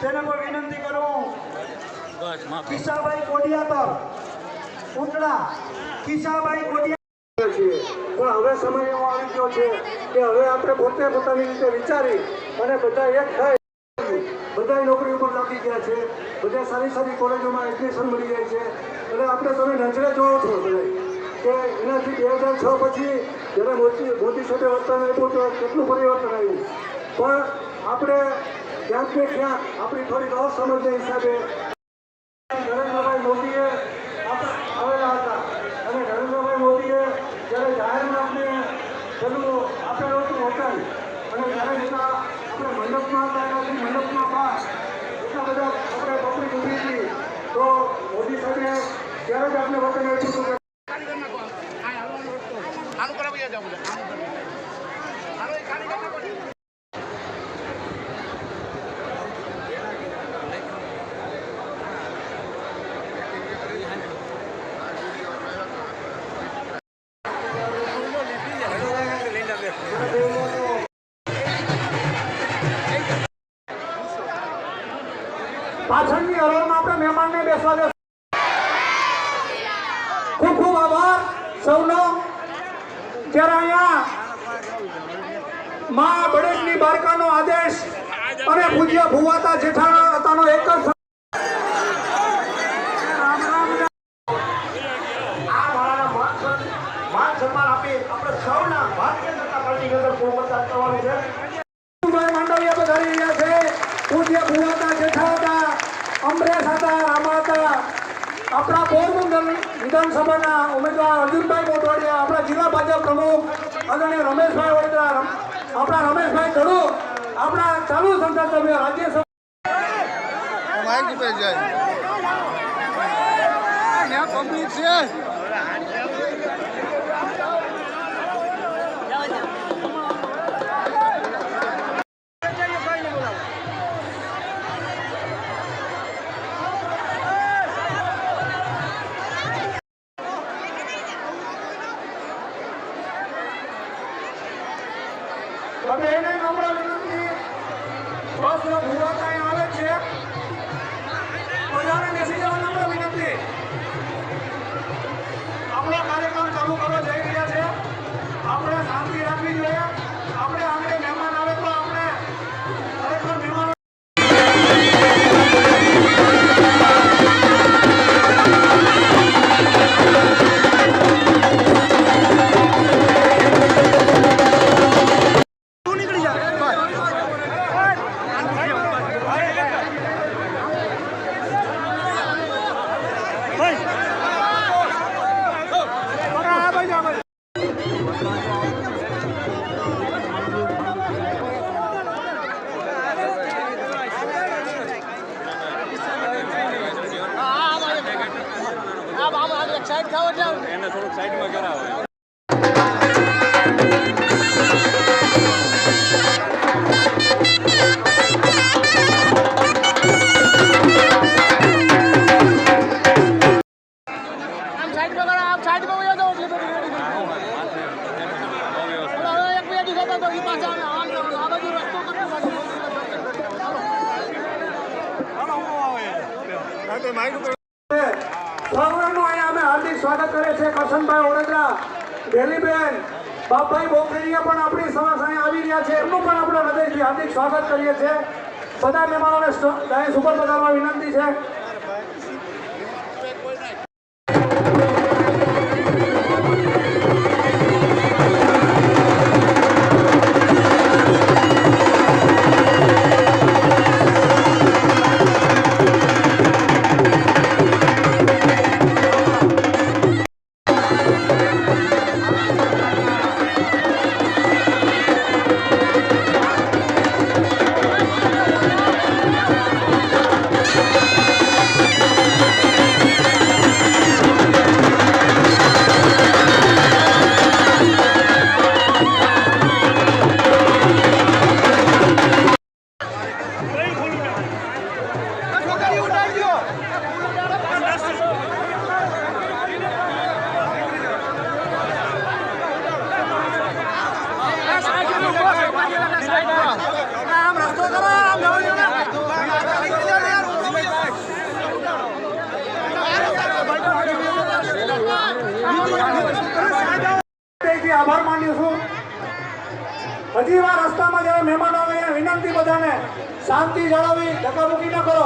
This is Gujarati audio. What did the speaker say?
તેને પણ વિનંતી કરું. બસ માફી કિશાભાઈ કોડિયાતર ઉટડા કિશાભાઈ કોડિયા છીએ પણ હવે સમય એવો આવી ગયો છે કે હવે આપણે પોતે પોતાની રીતે વિચારી અને બધા એક થઈ બધા નોકરી ઉપર લાગી ગયા છે. બધા સારી સારી કોલેજોમાં એડમિશન મળી જાય છે. અને આપણે તમે નજરે જોવો છો કે એનાથી બે હજાર છ પછી જ્યારે મોદી મોદી સાહેબે વર્તન આપ્યું તો કેટલું પરિવર્તન આવ્યું? પણ આપણે ક્યાંક ને ક્યાંક આપણી થોડીક અસમજના હિસાબે નરેન્દ્રભાઈ મોદીએ આવેલા હતા અને નરેન્દ્રભાઈ મોદીએ જ્યારે જાહેરનામને પેલું આપેલું હતું હોટલ અને જ્યારે જતા આપણે મંડપમાં હતા એનાથી મંડપમાં પાસ એટલા બધા આપણે પબ્લિક ઊભી હતી તો મોદી સાહેબે ત્યારે જ આપણે આપ્યું હતું પાછળની મહેમાનને બેસવા દે ખૂબ ખૂબ આભાર. સૌનો જ્યારે અહીંયા મા બળેજની બારકાનો આદેશ અને પૂજ્ય ભુવાતા જેઠાણા હતાનો એક જ આપણે સૌના રહ્યા છે. પૂજ્ય ભુવાતા જેઠા હતા અમરેશ હતા રામા હતા આપણા પોરબંદર વિધાનસભાના ઉમેદવાર અર્જુનભાઈ મોટવાડિયા આપણા જિલ્લા ભાજપ પ્રમુખ આદરણીય રમેશભાઈ વડોદરા આપણા રમેશભાઈ ગળુ આપણા ચાલુ સંસદ સભ્ય રાજ્યસભા પબ્લિક છે હવે એને નમ્ર વિનંતી અહીં આવે છે. બધાને બેસી જવા થોડુંક સાઈડમાં કરાવો. આમ સાઈડમાં કરો, આમ સાઈડમાં વહી જાઓ, સ્વાગત કરે છે કરશનભાઈ ઓડેદરા ડેલીબેન બાપભાઈ બોકરીયા પણ આપણી સમક્ષ અહીં આવી રહ્યા છે. એમનું પણ આપણે હૃદયથી હાર્દિક સ્વાગત કરીએ છીએ. બધા મહેમાનોને ડાયસ ઉપર બધામાં વિનંતી છે. આભાર માન્યું છું. હજી વાર રસ્તામાં જયારે મહેમાનો વિનંતી બધાને. શાંતિ જાળવી ધક્કામુકી ન કરો.